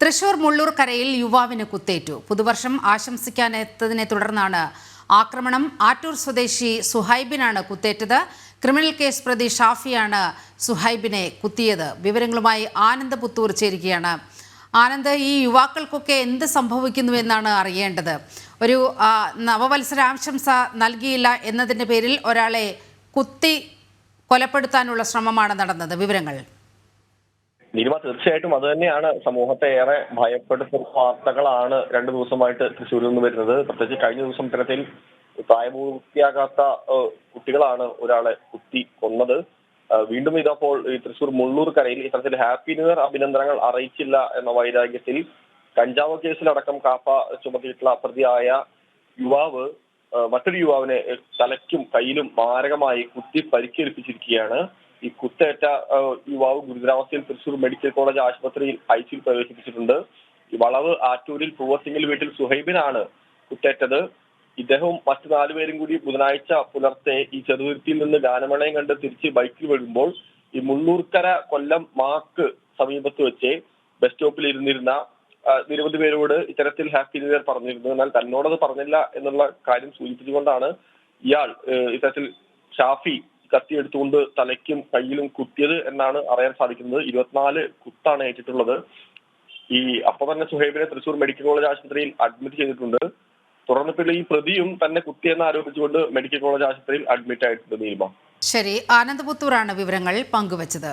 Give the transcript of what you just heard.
തൃശൂർ മുള്ളൂർ കരയിൽ യുവാവിന് കുത്തേറ്റു. പുതുവർഷം ആശംസിക്കാനെത്തതിനെ തുടർന്നാണ് ആക്രമണം. ആറ്റൂർ സ്വദേശി സുഹൈബിനാണ് കുത്തേറ്റത്. ക്രിമിനൽ കേസ് പ്രതി ഷാഫിയാണ് സുഹൈബിനെ കുത്തിയത്. വിവരങ്ങളുമായി ആനന്ദ് പുത്തൂർ ചേരുകയാണ്. ആനന്ദ് ഈ യുവാക്കൾക്കൊക്കെ എന്ത് സംഭവിക്കുന്നു എന്നാണ് അറിയേണ്ടത്? ഒരു നവവത്സരാശംസ നൽകിയില്ല എന്നതിന്റെ പേരിൽ ഒരാളെ കുത്തി കൊലപ്പെടുത്താനുള്ള ശ്രമമാണ് നടന്നത്. വിവരങ്ങൾ. നീലിമ തീർച്ചയായിട്ടും അത് തന്നെയാണ്. സമൂഹത്തെ ഏറെ ഭയപ്പെടുത്തുന്ന വാർത്തകളാണ് രണ്ടു ദിവസമായിട്ട് തൃശ്ശൂരിൽ നിന്ന് വരുന്നത്. പ്രത്യേകിച്ച് കഴിഞ്ഞ ദിവസം ഇത്തരത്തിൽ പ്രായപൂർത്തിയാകാത്ത കുട്ടികളാണ് ഒരാളെ കുത്തി കൊന്നത്. വീണ്ടും ഇതപ്പോൾ ഈ തൃശ്ശൂർ മുള്ളൂർ കരയിൽ ഇത്തരത്തിൽ ഹാപ്പി ന്യൂ ഇയർ അഭിനന്ദനങ്ങൾ അറിയിച്ചില്ല എന്ന വൈരാഗ്യത്തിൽ കഞ്ചാവ് കേസിലടക്കം കാപ്പ ചുമത്തിയിട്ടുള്ള പ്രതിയായ യുവാവ് മറ്റൊരു യുവാവിനെ തലയ്ക്കും കയ്യിലും മാരകമായി കുത്തി പരിക്കേൽപ്പിച്ചിരിക്കുകയാണ്. ഈ കുത്തേറ്റ യുവാവ് ഗുരുതരാവസ്ഥയിൽ തൃശൂർ മെഡിക്കൽ കോളേജ് ആശുപത്രിയിൽ ഐ സിയിൽ പ്രവേശിപ്പിച്ചിട്ടുണ്ട് വളവ് ആറ്റൂരിൽ പൂവസിംഗിൽ വീട്ടിൽ സുഹൈബിനാണ് കുത്തേറ്റത്. ഇദ്ദേഹവും മറ്റു നാലുപേരും കൂടി ബുധനാഴ്ച പുലർത്തെ ഈ ചെറുതുരുത്തിയിൽ നിന്ന് ഗാനമേളയും കണ്ട് തിരിച്ച് ബൈക്കിൽ വരുമ്പോൾ ഈ മുള്ളൂർക്കര കൊല്ലം മാക്ക് സമീപത്ത് വെച്ച് ബസ് സ്റ്റോപ്പിൽ ഇരുന്നിരുന്ന നിരവധി പേരോട് ഇത്തരത്തിൽ ഹാപ്പി ന്യൂ ഇയർ പറഞ്ഞിരുന്നു. എന്നാൽ തന്നോടത് പറഞ്ഞില്ല എന്നുള്ള കാര്യം സൂചിപ്പിച്ചുകൊണ്ടാണ് ഇയാൾ ഇത്തരത്തിൽ ഷാഫി കത്തി എടുത്തുകൊണ്ട് തലയ്ക്കും കയ്യിലും കുത്തിയത് എന്നാണ് അറിയാൻ സാധിക്കുന്നത്. ഇരുപത്തിനാല് കുത്താണ് ഏറ്റിട്ടുള്ളത്. ഈ അപ്പൊ തന്നെ സുഹൈബിനെ തൃശൂർ മെഡിക്കൽ കോളേജ് ആശുപത്രിയിൽ അഡ്മിറ്റ് ചെയ്തിട്ടുണ്ട്. തുടർന്ന് പിന്നെ ഈ പ്രതിയും തന്നെ കുത്തിയെന്ന് ആരോപിച്ചുകൊണ്ട് മെഡിക്കൽ കോളേജ് ആശുപത്രിയിൽ അഡ്മിറ്റ് ആയിട്ടുണ്ട് നീലിമ. ശരി ആനന്ദപുത്തൂറാണ് വിവരങ്ങൾ പങ്കുവച്ചത്.